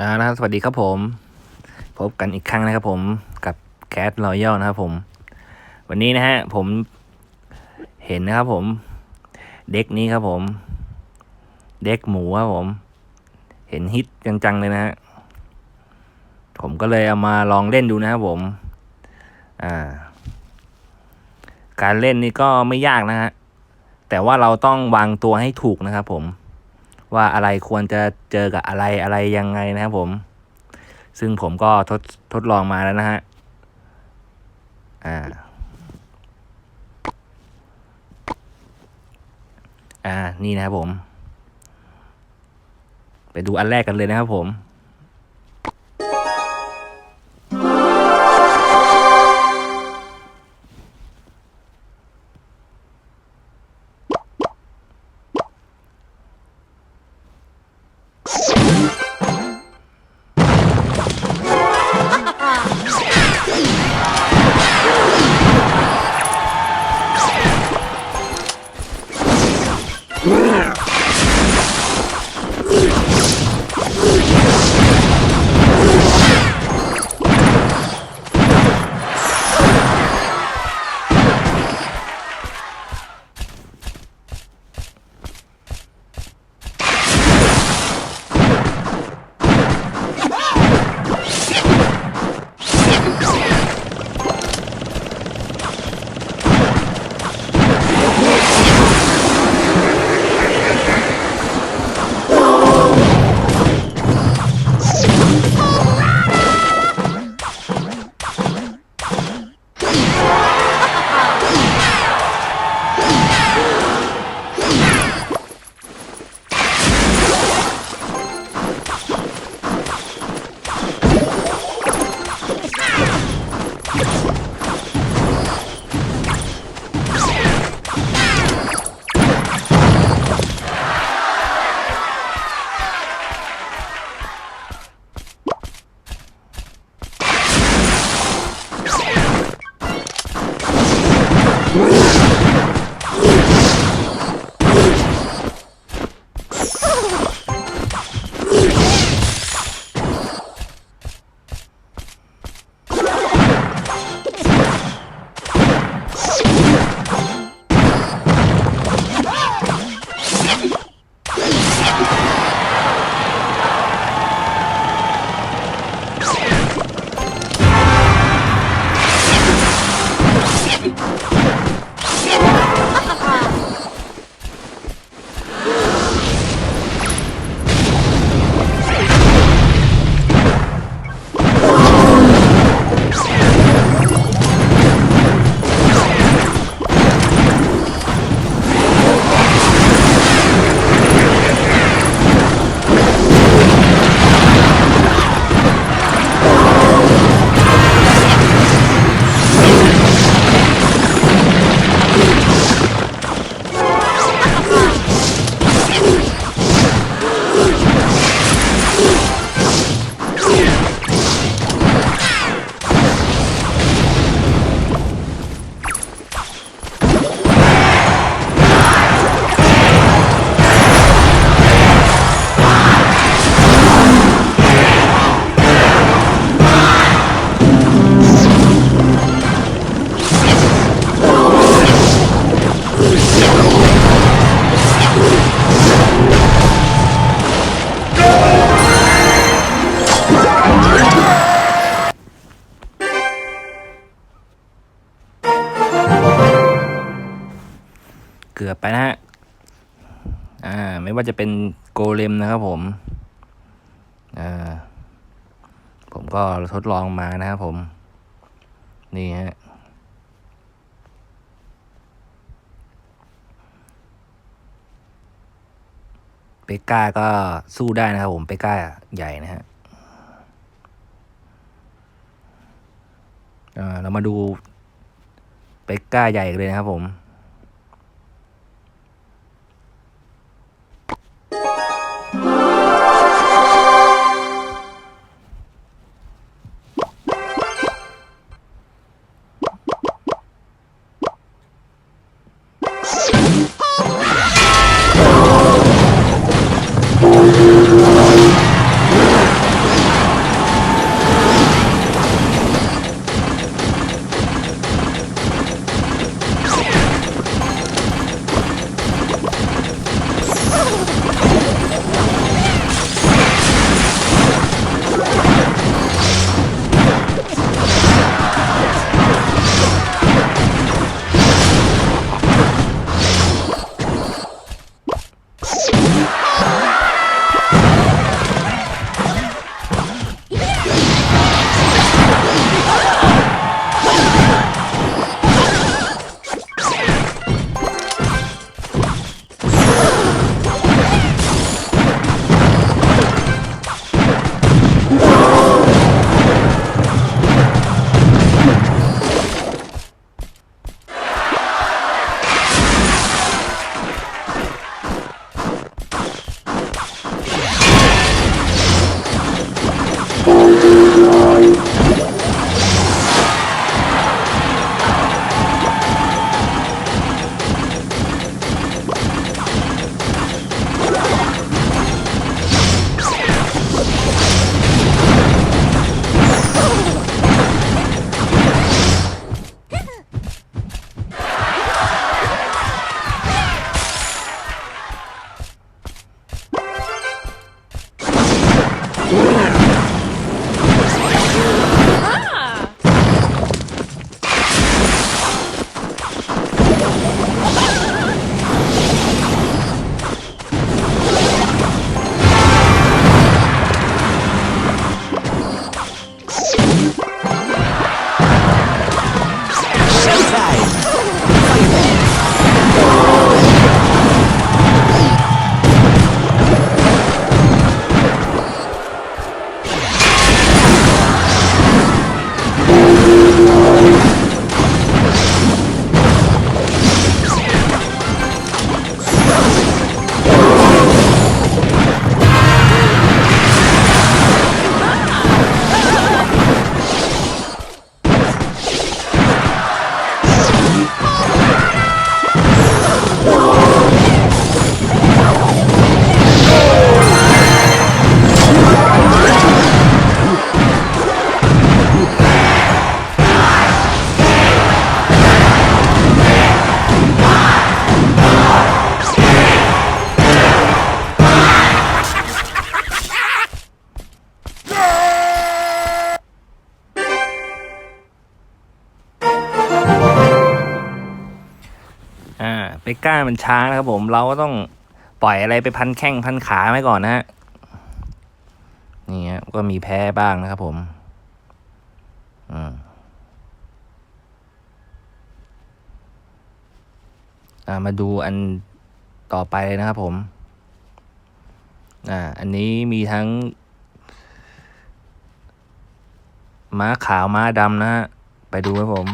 อ่านะครับสวัสดีครับผม พบกันอีกครั้งนะครับผมกับแค t รอยัลนะครับผม วันนี้นะฮะผมเห็นนะครับผม เด็กนี้ครับผม เด็กหมูครับผม เห็นฮิตจังๆเลยนะฮะผมก็เลยเอามาลองเล่นดูนะครับผม อ่า การเล่นนี่ก็ไม่ยากนะฮะแต่ว่าเราต้องวางตัวให้ถูกนะครับผม ว่าอะไรควรจะเจอกับอะไรอะไรยังไงนะครับผม ซึ่งผมก็ทดทดลองมาแล้วนะฮะอ่าอ่านี่นะครับผม ไปดูอันแรกกันเลยนะครับผม ก็ทดลองมานะครับผม นี่ฮะเปก้าก็สู้ได้นะครับผมเปก้าใหญ่นะฮะอ่าเรามาดูเปก้าใหญ่เลยนะครับผม มันช้านะครับผมเราก็ต้องปล่อยอะไรไปพันแข้งพันขาไว้ก่อนนะฮะนี่ฮะก็มีแพ้บ้างนะครับผม อืมอ่ามาดูอันต่อไปเลยนะครับผม อ่า อันนี้มีทั้ง ม้าขาวม้าดำนะฮะ ไปดูครับผม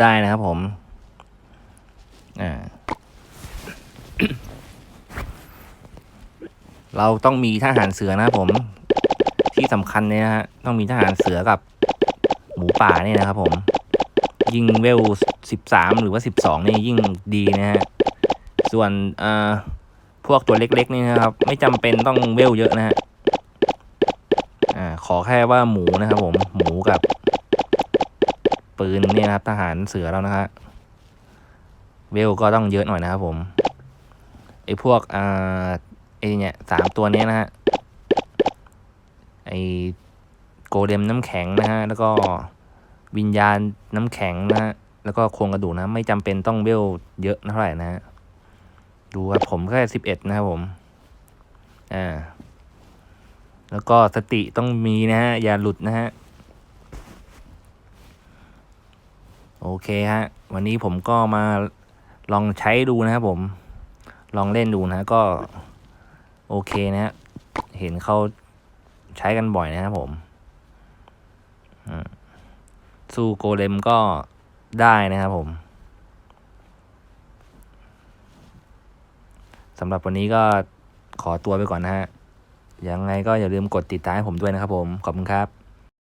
ได้นะครับผม อ่า เราต้องมีทหารเสือนะครับผม ที่สำคัญเนี่ยนะฮะ ต้องมีทหารเสือกับ หมูป่าเนี่ยนะครับผม ยิ่งเวลสิบสามหรือว่าสิบสองนี่ยิ่งดีนะฮะ ส่วนอ่าพวกตัวเล็กๆนี่นะครับ ไม่จำเป็นต้องเวลเยอะนะฮะ อ่า ขอแค่ว่าหมูนะครับผม หมูกับ ปืนนี่นะครับทหารเสือแล้วนะฮะเวลก็ต้องเยอะหน่อยนะครับผมไอ้พวกอ่าไอ้เนี่ยสามตัวนี้นะฮะไอ้โกเลมน้ำแข็งนะฮะแล้วก็วิญญาณน้ำแข็งนะฮะแล้วก็โครงกระดูกนะ ไม่จำเป็นต้องเวลเยอะเท่าไหร่นะฮะดูครับผมแค่สิบเอ็ดนะครับผมอ่าแล้วก็สติต้องมีนะฮะอย่าหลุดนะฮะ โอเคฮะ วันนี้ผมก็มาลองใช้ดูนะครับผม ลองเล่นดูนะก็ โอเคนะฮะ เห็นเขาใช้กันบ่อยนะครับผมอืมสู้โกเลมก็ได้นะครับผมสำหรับวันนี้ก็ขอตัวไปก่อนนะฮะ ยังไงก็อย่าลืมกดติดตามให้ผมด้วยนะครับผม ขอบคุณครับ